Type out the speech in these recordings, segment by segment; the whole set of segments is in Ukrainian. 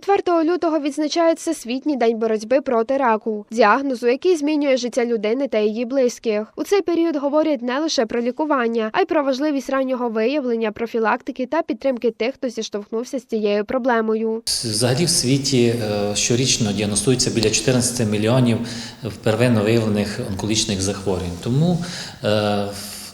4 лютого відзначають Всесвітній день боротьби проти раку, діагнозу, який змінює життя людини та її близьких. У цей період говорять не лише про лікування, а й про важливість раннього виявлення, профілактики та підтримки тих, хто зіштовхнувся з цією проблемою. Взагалі в світі е, щорічно діагностується біля 14 мільйонів первинно виявлених онкологічних захворювань. Тому е,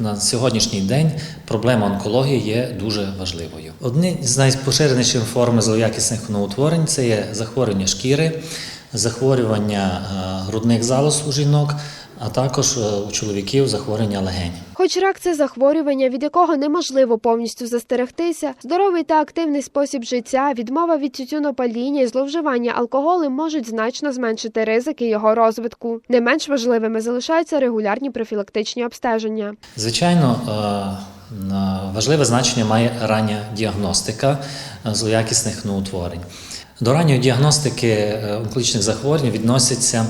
на сьогоднішній день проблема онкології є дуже важливою. Одні з найпоширеніших форм злоякісних новоутворень це є захворювання шкіри, захворювання е, грудних залоз у жінок, а також е, у чоловіків захворювання легень. Хоч рак це захворювання, від якого неможливо повністю застерегтися, здоровий та активний спосіб життя, відмова від тютюнопаління і зловживання алкоголем можуть значно зменшити ризики його розвитку. Не менш важливими залишаються регулярні профілактичні обстеження. Звичайно, е, важливе значення має рання діагностика е, злоякісних новоутворень. До ранньої діагностики онкологічних захворювань відносяться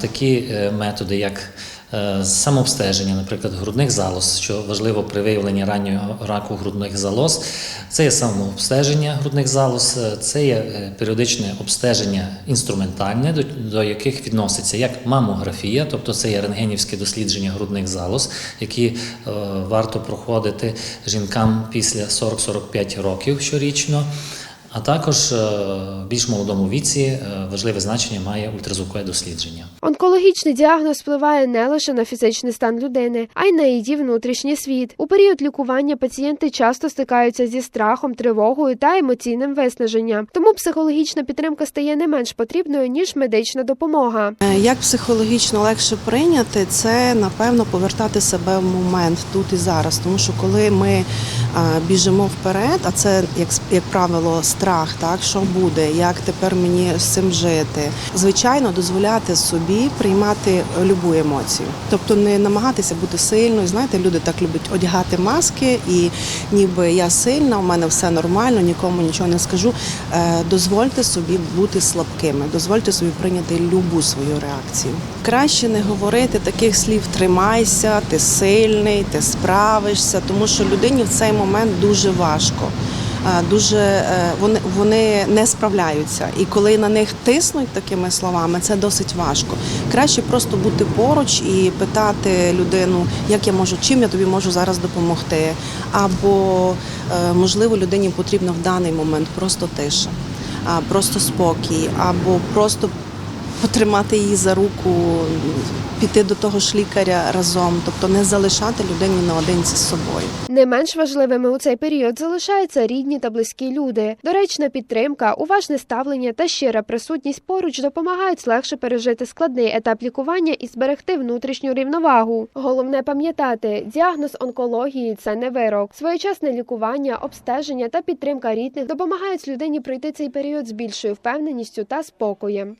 такі е, методи, як е, самообстеження, наприклад, грудних залоз, що важливо при виявленні раннього раку грудних залоз. Це є самообстеження грудних залоз, е, це є е, періодичне обстеження інструментальне, до, яких відноситься як мамографія, тобто це є рентгенівське дослідження грудних залоз, які е, варто проходити жінкам після 40-45 років щорічно. А також е, в більш молодому віці е, важливе значення має ультразвукове дослідження. Онкологічний діагноз впливає не лише на фізичний стан людини, а й на її внутрішній світ. У період лікування пацієнти часто стикаються зі страхом, тривогою та емоційним виснаженням. Тому психологічна підтримка стає не менш потрібною ніж медична допомога. Е, Як психологічно легше прийняти, це напевно повертати себе в момент тут і зараз. Тому що коли ми біжимо вперед, а це як як правило страх, так що буде, як тепер мені з цим жити. Звичайно, дозволяти собі приймати любу емоцію, тобто не намагатися бути сильною. Знаєте, люди так люблять одягати маски, і ніби я сильна, у мене все нормально, нікому нічого не скажу. Е, Дозвольте собі бути слабкими, дозвольте собі прийняти любу свою реакцію. Краще не говорити таких слів тримайся, ти сильний, ти справишся, тому що людині в цей момент дуже важко. Е, Дуже е, вони, вони не справляються, і коли на них тиснуть такими словами, це досить важко. Краще просто бути поруч і питати людину, як я можу, чим я тобі можу зараз допомогти, або е, можливо людині потрібно в даний момент просто тиша, просто спокій, або просто потримати її за руку, піти до того ж лікаря разом, тобто не залишати людині наодинці з собою. Не менш важливими у цей період залишаються рідні та близькі люди. Доречна підтримка, уважне ставлення та щира присутність поруч допомагають легше пережити складний етап лікування і зберегти внутрішню рівновагу. Головне пам'ятати, діагноз онкології це не вирок. Своєчасне лікування, обстеження та підтримка рідних допомагають людині пройти цей період з більшою впевненістю та спокоєм.